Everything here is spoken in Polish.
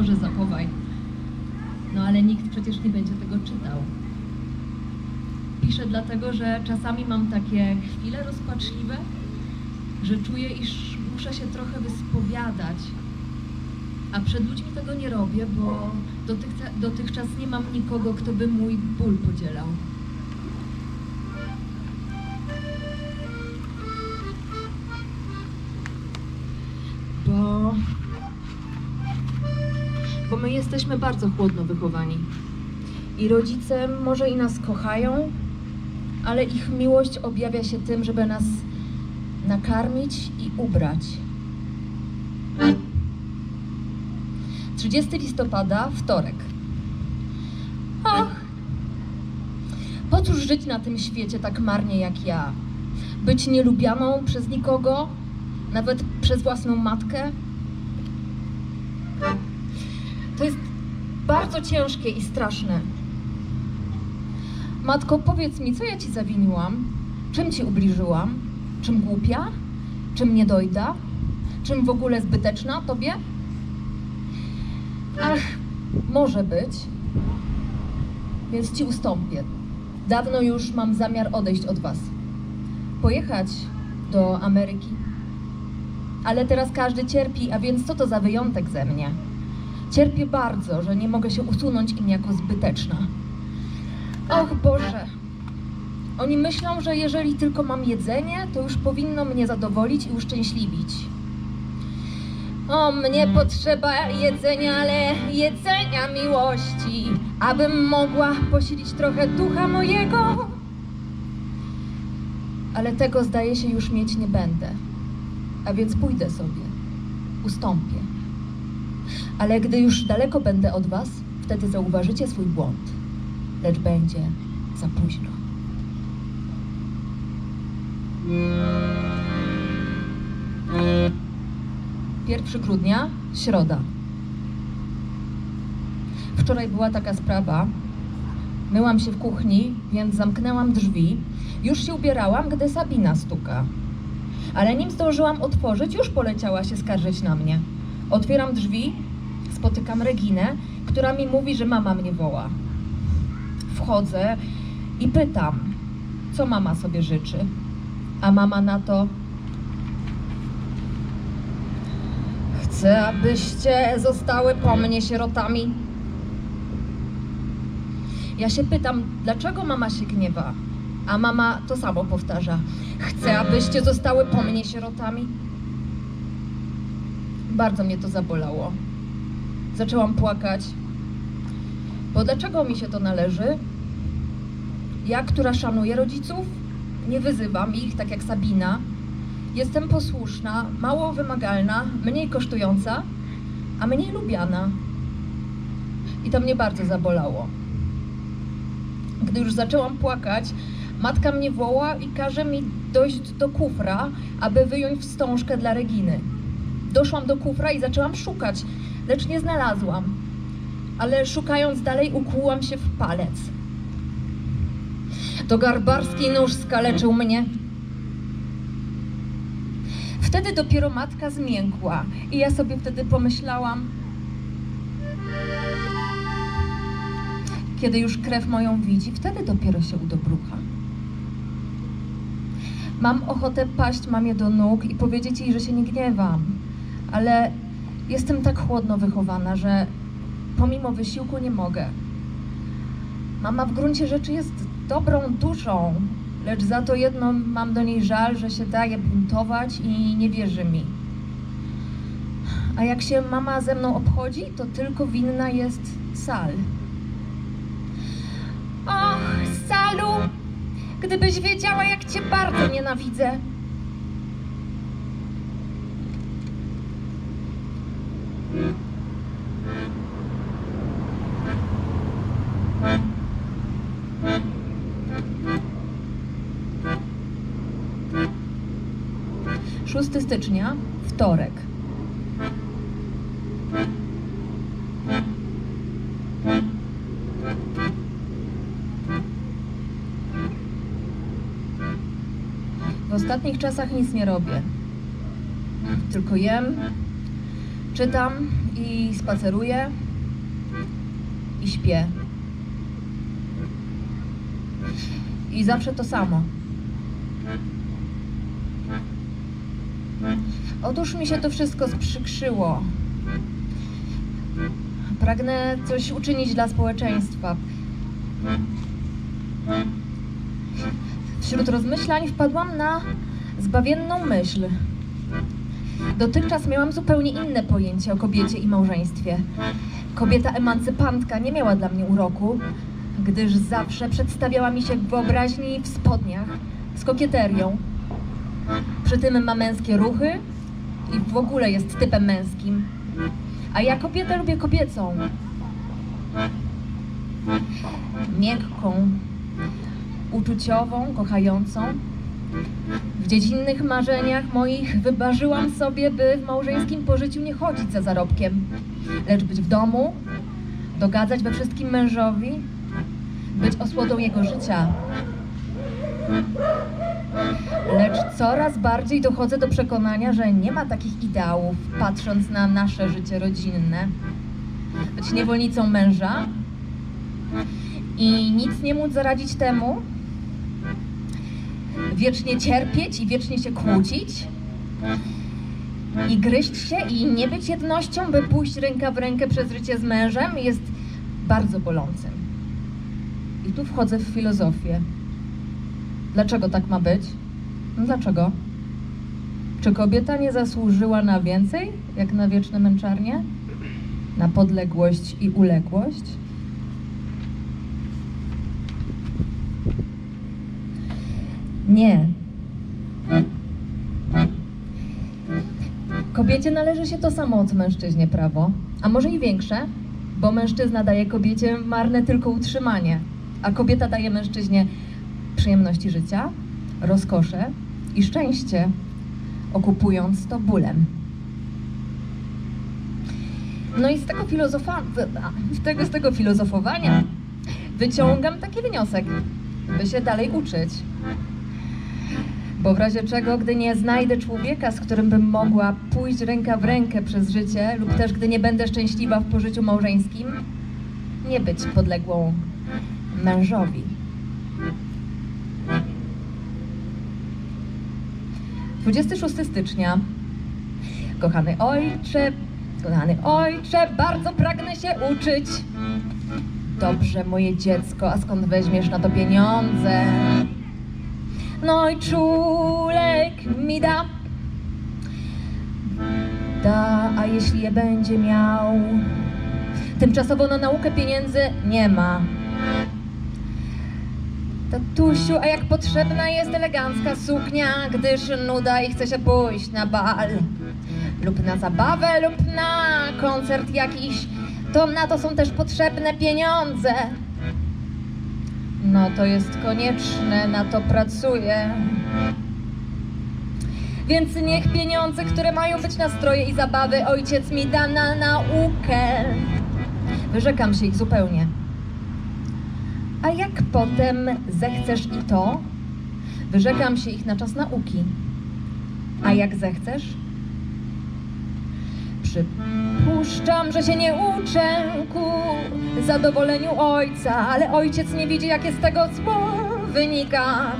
Boże, zachowaj. No ale nikt przecież nie będzie tego czytał. Piszę dlatego, że czasami mam takie chwile rozpaczliwe, że czuję, iż muszę się trochę wyspowiadać. A przed ludźmi tego nie robię, bo dotychczas, dotychczas nie mam nikogo, kto by mój ból podzielał. Bo my jesteśmy bardzo chłodno wychowani. I rodzice może i nas kochają, ale ich miłość objawia się tym, żeby nas nakarmić i ubrać. 30 listopada, wtorek. Och, po cóż żyć na tym świecie tak marnie jak ja? Być nielubianą przez nikogo, nawet przez własną matkę? Bardzo ciężkie i straszne. Matko, powiedz mi, co ja ci zawiniłam? Czym ci ubliżyłam? Czym głupia? Czym niedojda? Czym w ogóle zbyteczna tobie? Ach, może być. Więc ci ustąpię. Dawno już mam zamiar odejść od was. Pojechać do Ameryki. Ale teraz każdy cierpi, a więc co to za wyjątek ze mnie? Cierpię bardzo, że nie mogę się usunąć im jako zbyteczna. Och Boże! Oni myślą, że jeżeli tylko mam jedzenie, to już powinno mnie zadowolić i uszczęśliwić. O, mnie potrzeba jedzenia, ale jedzenia miłości, abym mogła posilić trochę ducha mojego. Ale tego zdaje się już mieć nie będę. A więc pójdę sobie, ustąpię. Ale gdy już daleko będę od Was, wtedy zauważycie swój błąd, lecz będzie za późno. 1 grudnia, środa. Wczoraj była taka sprawa. Myłam się w kuchni, więc zamknęłam drzwi. Już się ubierałam, gdy Sabina stuka. Ale nim zdążyłam otworzyć, już poleciała się skarżyć na mnie. Otwieram drzwi, spotykam Reginę, która mi mówi, że mama mnie woła. Wchodzę i pytam, co mama sobie życzy. A mama na to, Chcę, abyście zostały po mnie sierotami. Ja się pytam, dlaczego mama się gniewa? A mama to samo powtarza. Chcę, abyście zostały po mnie sierotami. Bardzo mnie to zabolało. Zaczęłam płakać. Bo dlaczego mi się to należy? Ja, która szanuje rodziców, nie wyzywam ich, tak jak Sabina, Jestem posłuszna, mało wymagalna, mniej kosztująca, a mniej lubiana. I to mnie bardzo zabolało. Gdy już zaczęłam płakać, matka mnie woła i każe mi dojść do kufra, aby wyjąć wstążkę dla Reginy. Doszłam do kufra i zaczęłam szukać, lecz nie znalazłam. Ale szukając dalej, ukłułam się w palec. To garbarski nóż skaleczył mnie. Wtedy dopiero matka zmiękła i ja sobie wtedy pomyślałam, kiedy już krew moją widzi, wtedy dopiero się udobrucha. Mam ochotę paść mamie do nóg i powiedzieć jej, że się nie gniewam, ale jestem tak chłodno wychowana, że pomimo wysiłku nie mogę. Mama w gruncie rzeczy jest dobrą duszą, lecz za to jedno mam do niej żal, że się daje buntować i nie wierzy mi. A jak się mama ze mną obchodzi, to tylko winna jest Sal. Och, Salu, gdybyś wiedziała, jak cię bardzo nienawidzę. Szósty stycznia, wtorek. W ostatnich czasach nic nie robię. Tylko jem, Czytam i spaceruję i śpię. I zawsze to samo. Otóż mi się to wszystko sprzykrzyło. Pragnę coś uczynić dla społeczeństwa. Wśród rozmyślań wpadłam na zbawienną myśl. Dotychczas miałam zupełnie inne pojęcie o kobiecie i małżeństwie. Kobieta emancypantka nie miała dla mnie uroku, gdyż zawsze przedstawiała mi się w wyobraźni w spodniach, z kokieterią. Przy tym ma męskie ruchy i w ogóle jest typem męskim. A ja kobietę lubię kobiecą. Miękką, uczuciową, kochającą. W dziecinnych marzeniach moich wybarzyłam sobie, by w małżeńskim pożyciu nie chodzić za zarobkiem, lecz być w domu, dogadzać we wszystkim mężowi, być osłodą jego życia. Coraz bardziej dochodzę do przekonania, że nie ma takich ideałów, patrząc na nasze życie rodzinne. Być niewolnicą męża i nic nie móc zaradzić temu, wiecznie cierpieć i wiecznie się kłócić i gryźć się i nie być jednością, by pójść ręka w rękę przez życie z mężem jest bardzo bolącym. I tu wchodzę w filozofię. Dlaczego tak ma być? No dlaczego? Czy kobieta nie zasłużyła na więcej, jak na wieczne męczarnie? Na podległość i uległość? Nie. Kobiecie należy się to samo co mężczyźnie prawo, a może i większe, bo mężczyzna daje kobiecie marne tylko utrzymanie, a kobieta daje mężczyźnie przyjemności życia, rozkosze i szczęście, okupując to bólem. No i z tego filozofa... tego, z tego filozofowania wyciągam taki wniosek, by się dalej uczyć. Bo w razie czego, gdy nie znajdę człowieka, z którym bym mogła pójść ręka w rękę przez życie, lub też gdy nie będę szczęśliwa w pożyciu małżeńskim, nie być podległą mężowi. 26 stycznia. Kochany ojcze, kochany ojcze, bardzo pragnę się uczyć. Dobrze, moje dziecko, a skąd weźmiesz na to pieniądze? No i czulek mi da. Da, a jeśli je będzie miał? Tymczasowo na naukę pieniędzy nie ma. Tatusiu, a jak potrzebna jest elegancka suknia, gdyż nuda i chce się pójść na bal lub na zabawę, lub na koncert jakiś, to na to są też potrzebne pieniądze. No to jest konieczne, na to pracuję. Więc niech pieniądze, które mają być na stroje i zabawy, ojciec mi da na naukę. Wyrzekam się ich zupełnie. A jak potem zechcesz i to, wyrzekam się ich na czas nauki. A jak zechcesz? Przypuszczam, że się nie uczę ku zadowoleniu ojca, ale ojciec nie widzi, jakie z tego zło wynika.